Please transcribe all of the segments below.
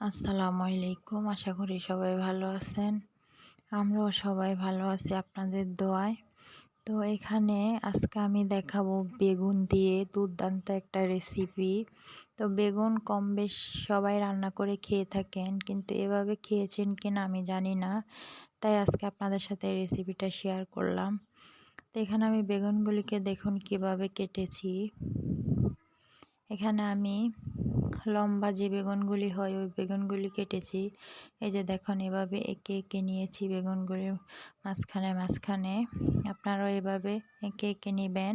আসসালামু আলাইকুম। আশা করি সবাই ভালো আছেন। আমরাও সবাই ভালো আছি আপনাদের দোয়ায়। তো এখানে আজকে আমি দেখাবো বেগুন দিয়ে দুর্দান্ত একটা রেসিপি তো বেগুন কম বেশ সবাই রান্না করে খেয়ে থাকেন, কিন্তু এভাবে খেয়েছেন কিনা আমি জানি না। তাই আজকে আপনাদের সাথে রেসিপিটা শেয়ার করলাম। তো এখানে আমি বেগুনগুলিকে দেখুন কীভাবে কেটেছি। এখানে আমি লম্বা যে বেগুনগুলি হয়, ওই বেগুনগুলি কেটেছি। এই যে দেখুন, এভাবে একে একে নিয়েছি বেগুনগুলি মাঝখানে মাঝখানে। আপনারাও এভাবে একে একে নেবেন,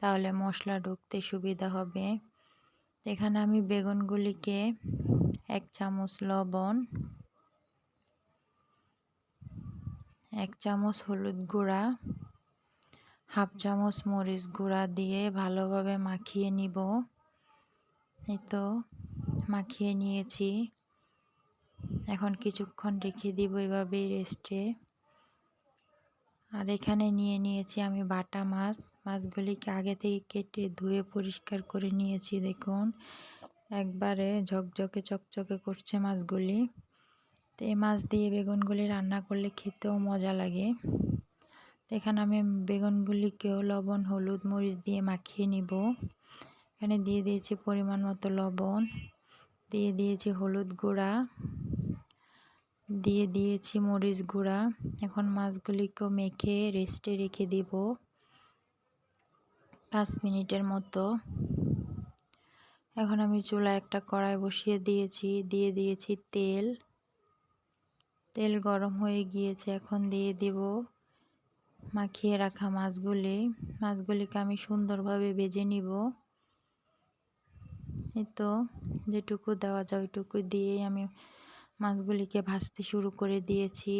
তাহলে মশলা ঢুকতে সুবিধা হবে। এখানে আমি বেগুনগুলিকে এক চামচ লবণ, এক চামচ হলুদ গুঁড়া, হাফ চামচ মরিচ গুঁড়া দিয়ে ভালোভাবে মাখিয়ে নিব। এই তো মাখিয়ে নিয়েছি। এখন কিছুক্ষণ রেখে দিব এভাবেই রেস্টে আর এখানে নিয়ে নিয়েছি আমি বাটা মাছ। মাছগুলিকে আগে থেকে কেটে ধুয়ে পরিষ্কার করে নিয়েছি, দেখুন। একবারে ঝকঝকে চকচকে করছে মাছগুলি। তো এই মাছ দিয়ে বেগুনগুলি রান্না করলে খেতেও মজা লাগে। এখানে আমি বেগুনগুলিকেও লবণ, হলুদ, মরিচ দিয়ে মাখিয়ে নিব। এখানে দিয়ে দিয়েছি পরিমাণ মতো লবণ। দিয়ে দিয়েছি হলুদ গুঁড়া, দিয়ে দিয়েছি মরিচ গুঁড়া। এখন মাছগুলিকেও মেখে রেস্টে রেখে দিব পাঁচ মিনিটের মতো। এখন আমি চুলা একটা কড়াই বসিয়ে দিয়েছি, দিয়ে দিয়েছি তেল। তেল গরম হয়ে গিয়েছে, এখন দিয়ে দিব মাখিয়ে রাখা মাছগুলি। মাছগুলিকে আমি সুন্দরভাবে ভেজে নিব। তো, যেটুকু দেওয়া যায় ওইটুকু দিয়েই আমি মাছগুলিকে ভাজতে শুরু করে দিয়েছি।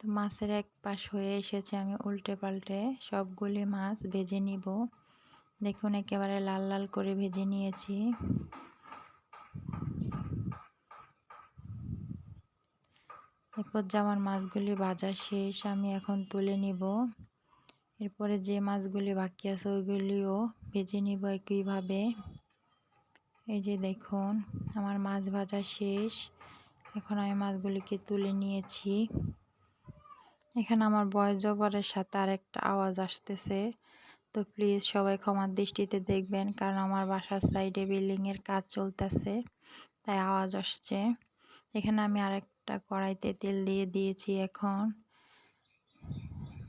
তো মাছের এক পাশ হয়ে এসেছে আমি উল্টে পাল্টে সবগুলি মাছ ভেজে নিব। দেখুন একেবারে লাল লাল করে ভেজে নিয়েছি। এরপর যে আমার মাছগুলি ভাজা শেষ, আমি এখন তুলে নিব। এরপরে যে মাছগুলি বাকি আছে, ওইগুলিও ভেজে নিব একইভাবে। এই যে দেখুন, আমার মাছ ভাজা শেষ। এখন আমি মাছগুলিকে তুলে নিয়েছি। এখানে আমার বয়স জবরের সাথে আর একটা আওয়াজ আসতেছে। তো প্লিজ সবাই ক্ষমার দৃষ্টিতে দেখবেন, কারণ আমার বাসার সাইডে বিল্ডিংয়ের কাজ চলতেছে, তাই আওয়াজ আসছে। এখানে আমি আরেক একটা কড়াইতে তেল দিয়ে দিয়েছি এখন।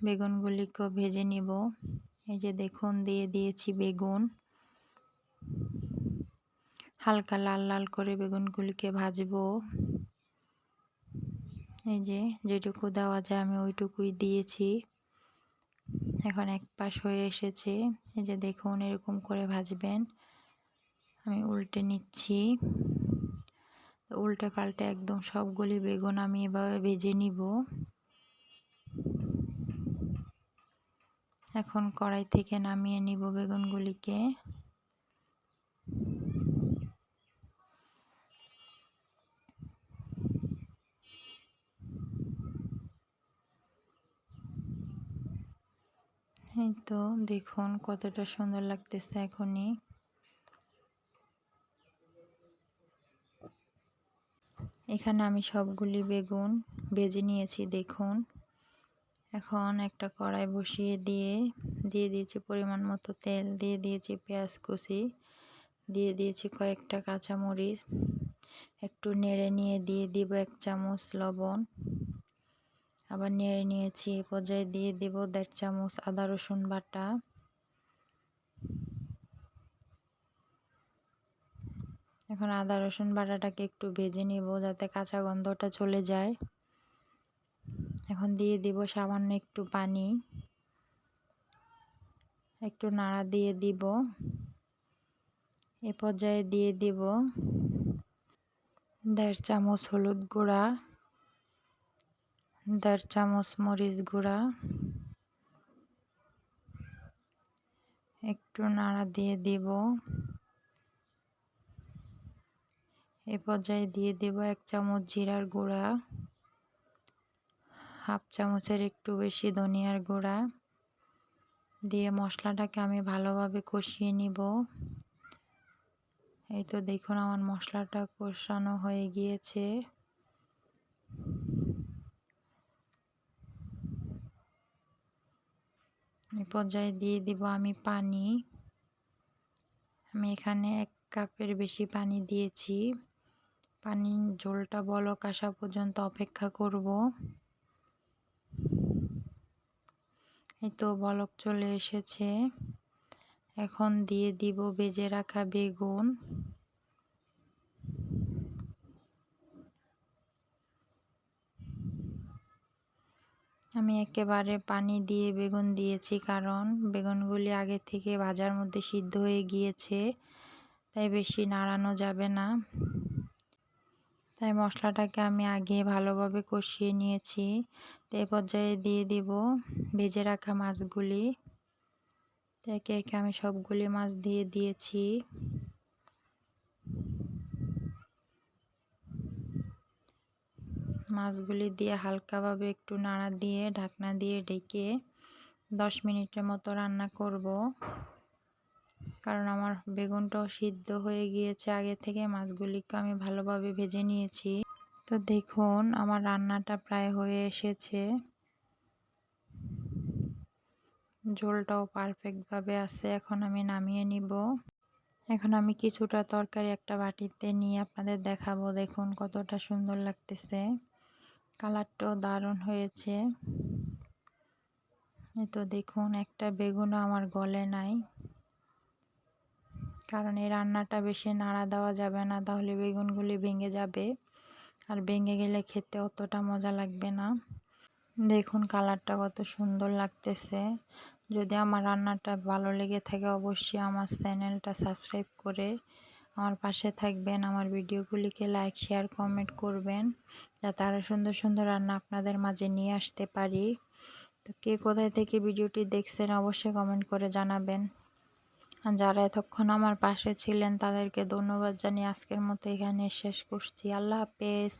বেগুনগুলিকেও ভেজে নিব। এই যে দেখুন, দিয়ে দিয়েছি বেগুন। হালকা লাল লাল করে বেগুনগুলিকে ভাজবো। এই যে যেটুকু দেওয়া যায় আমি ওইটুকুই দিয়েছি। এখন এক পাশ হয়ে এসেছে। এই যে দেখুন, এরকম করে ভাজবেন। আমি উল্টে নিচ্ছি। উল্টে পাল্টে একদম সবগুলি বেগুন আমি এভাবে ভেজে নিব। এখন কড়াই থেকে নামিয়ে নিব বেগুনগুলিকে। এই তো দেখুন কতটা সুন্দর লাগতেছে এখনই। এখানে আমি সবগুলি বেগুন বেজে নিয়েছি, দেখুন। এখন একটা কড়াই বসিয়ে দিয়ে দিয়ে দিয়েছি পরিমাণ মতো তেল, দিয়ে দিয়েছি পেঁয়াজ কুচি, দিয়ে দিয়েছি কয়েকটা কাঁচামরিচ, একটু নেড়ে নিয়ে দিয়ে দিব এক চামচ লবণ, আবার নেড়ে নিয়েছি এ পর্যায়ে দিয়ে দিব দেড় চামচ আদা রসুন বাটা। এখন আদা, রসুন বাটাটাকে একটু ভেজে নিব যাতে কাঁচা গন্ধটা চলে যায়। এখন দিয়ে দিব সামান্য একটু পানি। একটু নাড়া দিয়ে দিব। এ পর্যায়ে দিয়ে দিব দেড় চামচ হলুদ গুঁড়া, দেড় চামচ মরিচ গুঁড়া। একটু নাড়া দিয়ে দিব। এ পর্যায়ে দিয়ে দেব এক চামচ জিরার গুঁড়া, হাফ চামচের একটু বেশি ধনিয়ার গুঁড়া। দিয়ে মশলাটাকে আমি ভালোভাবে কষিয়ে নিব। এই তো দেখুন আমার মশলাটা কষানো হয়ে গিয়েছে। এ পর্যায়ে দিয়ে দিব আমি পানি। আমি এখানে এক কাপের বেশি পানি দিয়েছি। পানির ঝোলটা বলক আসা পর্যন্ত অপেক্ষা করব। এই তো বলক চলে এসেছে। এখন দিয়ে দিব বেজে রাখা বেগুন। আমি একেবারে পানি দিয়ে বেগুন দিয়েছি কারণ বেগুনগুলি আগে থেকে ভাজার মধ্যে সিদ্ধ হয়ে গিয়েছে, তাই বেশি নাড়ানো যাবে না। তাই মশলাটাকে আমি আগে ভালোভাবে কষিয়ে নিয়েছি। তো এই পর্যায়ে দিয়ে দিব ভেজে রাখা মাছগুলি। একে একে আমি সবগুলি মাছ দিয়ে দিয়েছি। মাছগুলি দিয়ে হালকাভাবে একটু নাড়া দিয়ে, ঢাকনা দিয়ে ঢেকে দশ মিনিটের মতো রান্না করব। কারণ আমার বেগুনটাও সিদ্ধ হয়ে গিয়েছে। আগে থেকে মাছগুলিকে আমি ভালোভাবে ভেজে নিয়েছি। তো দেখুন, আমার রান্নাটা প্রায় হয়ে এসেছে। ঝোলটাও পারফেক্টভাবে আছে, এখন আমি নামিয়ে নিব। এখন আমি কিছুটা তরকারি একটা বাটিতে নিয়ে আপনাদের দেখাবো। দেখুন, কতটা সুন্দর লাগতেছে। কালারটাও দারুণ হয়েছে। তো দেখুন, একটা বেগুনও আমার গলে নাই। কারণ এই রান্নাটা বেশি নাড়া দেওয়া যাবে না, তাহলে বেগুনগুলি ভেঙে যাবে। আর ভেঙে গেলে খেতে অতটা মজা লাগবে না। দেখুন কালারটা কত সুন্দর লাগতেছে। যদি আমার রান্নাটা ভালো লেগে থাকে অবশ্যই আমার চ্যানেলটা সাবস্ক্রাইব করে আমার পাশে থাকবেন, আমার ভিডিওগুলিকে লাইক, শেয়ার, কমেন্ট করবেন, যাতে আরও সুন্দর সুন্দর রান্না আপনাদের মাঝে নিয়ে আসতে পারি। তো কে কোথায় থেকে ভিডিওটি দেখছেন অবশ্যই কমেন্ট করে জানাবেন। যারা এতক্ষণ আমার পাশে ছিলেন, তাদেরকে ধন্যবাদ জানিয়ে আজকের মতো এখানে শেষ করছি। আল্লাহ হাফেজ।